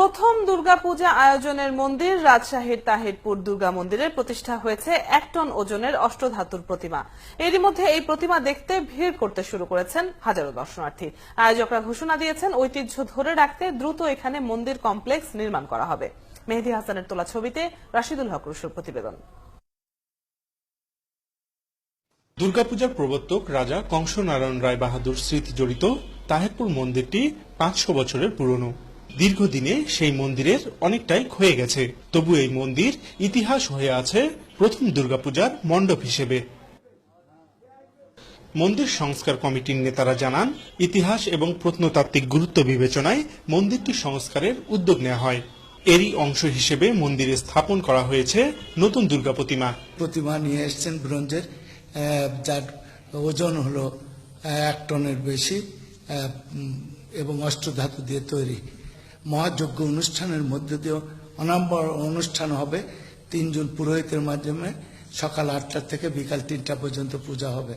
প্রথম দুর্গাপূজা আয়োজনের মন্দির রাজশাহীর তাহিরপুর দুর্গা মন্দিরের প্রতিষ্ঠা হয়েছে এক টন ওজনের অষ্টধাতুর প্রতিমা। এরই মধ্যে এই প্রতিমা দেখতে ভিড় করতে শুরু করেছেন হাজারো দর্শনার্থী। আয়োজকরা ঘোষণা দিয়েছেন, ঐতিহ্য ধরে রাখতে দ্রুত এখানে মন্দির কমপ্লেক্স নির্মাণ করা হবে। মেহেদি হাসানের তোলা ছবিতে রাশিদুল হক রুশুর প্রতিবেদন। দুর্গাপূজার প্রবর্তক রাজা কংসনারায়ণ রায় বাহাদুর স্মৃতি জড়িত তাহেরপুর মন্দিরটি পাঁচশো বছরের পুরনো। দীর্ঘদিনে সেই মন্দিরের অনেকটাই ক্ষয়ে গেছে। তবু এই মন্দির ইতিহাস হয়ে আছে প্রথম দুর্গাপূজার মণ্ডপ হিসেবে। মন্দির সংস্কার কমিটির নেতারা জানান, ইতিহাস এবং প্রত্নতাত্ত্বিক গুরুত্ব বিবেচনায় মন্দিরটি সংস্কারের উদ্যোগ নেওয়া হয়। এরই অংশ হিসেবে মন্দিরে স্থাপন করা হয়েছে নতুন দুর্গা প্রতিমা। প্রতিমা নিয়ে এসছেন ব্রঞ্জের যার ওজন হলো এক টনের বেশি এবং অষ্টধাতু দিয়ে তৈরি। মহাযজ্ঞ অনুষ্ঠানের মধ্যে দিয়েও অনাম্বর অনুষ্ঠান হবে। তিনজন পুরোহিতের মাধ্যমে সকাল আটটা থেকে বিকাল তিনটা পর্যন্ত পূজা হবে।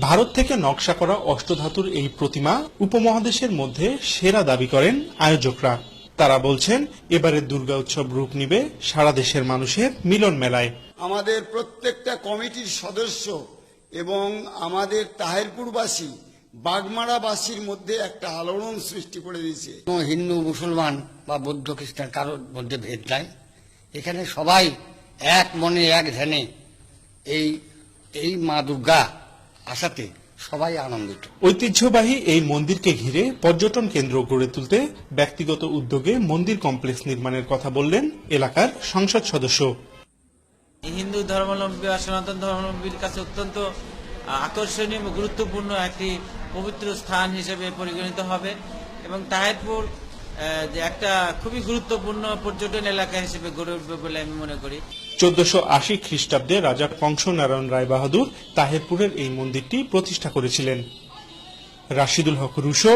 ভারত থেকে নকশা করা অষ্টধাতুর এই প্রতিমা উপমহাদেশের মধ্যে সেরা দাবি করেন আয়োজকরা। তারা বলছেন এবারের দুর্গা উৎসব রূপ নিবে সারা দেশের মানুষের মিলন মেলায়। আমাদের প্রত্যেকটা কমিটির সদস্য এবং আমাদের তাহেরপুরবাসী বাগমারাবাসীর মধ্যে একটা আলোড়ন সৃষ্টি করে দিয়েছে। কোনো হিন্দু মুসলমান বা বৌদ্ধ খ্রিস্টান কারোর মধ্যে ভেদ নাই। এখানে সবাই এক মনে এক ধ্যানে এই এই মা দুর্গা আসাতে সবাই আনন্দিত। ঐতিহ্যবাহী এই মন্দিরকে ঘিরে পর্যটন কেন্দ্র গড়ে তুলতে ব্যক্তিগত উদ্যোগে মন্দির কমপ্লেক্স নির্মাণের কথা বললেন এলাকার সংসদ সদস্য। হিন্দু ধর্মাবলম্বী বা সনাতন ধর্মাবলম্বীর কাছে অত্যন্ত আকর্ষণীয় গুরুত্বপূর্ণ একটি পবিত্র স্থান হিসেবে পরিগণিত হবে এবং তাহেরপুর যে একটা খুবই গুরুত্বপূর্ণ পর্যটন এলাকা হিসেবে গড়ে উঠবে বলে আমি মনে করি। চোদ্দশো আশি খ্রিস্টাব্দে রাজা কংস নারায়ণ রায় বাহাদুর তাহেরপুরের এই মন্দিরটি প্রতিষ্ঠা করেছিলেন। রাশিদুল হক রুশো,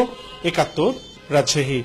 একাত্তর, রাজশাহী।